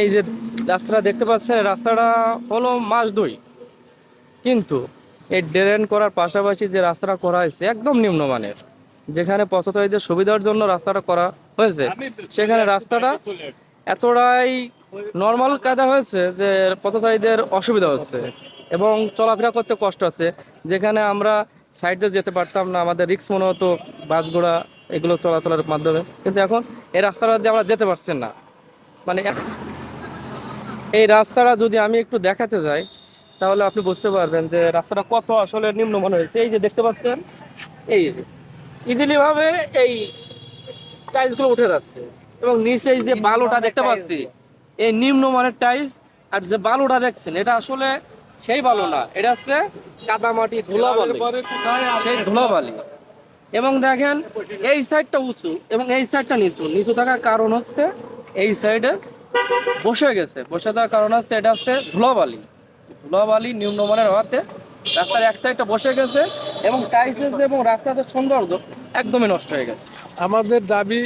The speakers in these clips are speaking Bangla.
এই যে রাস্তাটা দেখতে পাচ্ছেন রাস্তাটা হলো মাস দুই। কিন্তু এই ড্রেন করার পাশাপাশি যে রাস্তাটা করা হয়েছে একদম নিম্নমানের। যেখানে পথচারীদের সুবিধার জন্য রাস্তাটা করা হয়েছে সেখানে রাস্তাটা এতটাই নর্মাল কাদা হয়েছে যে পথচারীদের অসুবিধা হচ্ছে এবং চলাফেরা করতে কষ্ট হচ্ছে। যেখানে আমরা সাইডে যেতে পারতাম না আমাদের রিক্স মনে হতো বাস ঘোড়া এগুলো চলাচলের মাধ্যমে। কিন্তু এখন এই রাস্তাটা দিয়ে আমরা যেতে পারছেন না। মানে এই রাস্তাটা যদি আমি একটু দেখাতে যাই তাহলে আপনি বুঝতে পারবেন যে রাস্তাটা কত আসলে নিম্নমান হয়েছে। এই যে দেখতে পাচ্ছেন এই ইজিলি ভাবে এই টাইলসগুলো উঠে যাচ্ছে। এবং নিচে যে বালুটা দেখতে পাচ্ছি এই নিম্নমানের টাইলস আর যে বালুটা দেখছেন এটা আসলে সেই বালু না এটা হচ্ছে কাদামাটি ধুলাবালি। সেই ধুলাবালি। এবং দেখেন এই সাইডটা উঁচু এবং এই সাইডটা নিচু। নিচু থাকার কারণ হচ্ছে এই সাইডে বসে গেছে। বসে থাকার কারণ হচ্ছে এটা হচ্ছে ধুলাবালি। ধুলাবালি নিম্নমানের হওয়াতে রাস্তার এক সাইডটা বসে গেছে এবং টাইলস এবং রাস্তাতে সৌন্দর্য একদমই নষ্ট হয়ে গেছে। আমাদের দাবি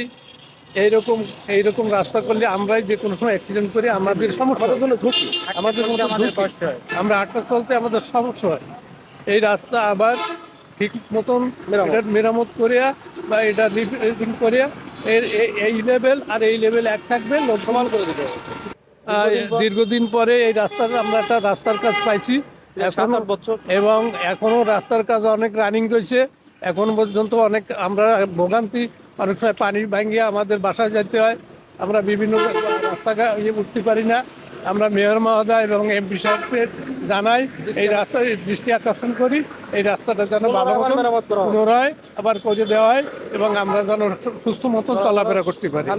এইরকম এইরকম রাস্তা করলে আমরাই যে কোনো সময় অ্যাক্সিডেন্ট করি আমাদের সমস্যা আমাদের ঝুঁকি। আমাদের আমাদের কষ্ট হয়। আমরা হাঁটতে চলতে আমাদের সমস্যা হয়। এই রাস্তা আবার ঠিক মতন মেরামত। এটা মেরামত করিয়া বা এটা রিপেয়ারিং করিয়া এর এই লেভেল আর এই লেভেল এক থাকবে লোক সমান করে দেবে। দীর্ঘদিন পরে এই রাস্তার আমরা একটা রাস্তার কাজ পাইছি। এখন বছর। এবং এখনও রাস্তার কাজ অনেক রানিং রয়েছে। এখন পর্যন্ত অনেক আমরা ভোগান্তি অনেক সময় পানি ভাঙিয়ে আমাদের বাসায় যেতে হয়। আমরা বিভিন্ন রাস্তাঘাট ইয়ে উঠতে পারি না। আমরা মেয়র মহোদয় এবং এমপি সাহেবকে জানাই এই রাস্তায় দৃষ্টি আকর্ষণ করি এই রাস্তাটা যেন ভালো মতো মতন। পুনরায় আবার করে দেওয়া হয় এবং আমরা যেন সুস্থ মতন চলাফেরা করতে পারি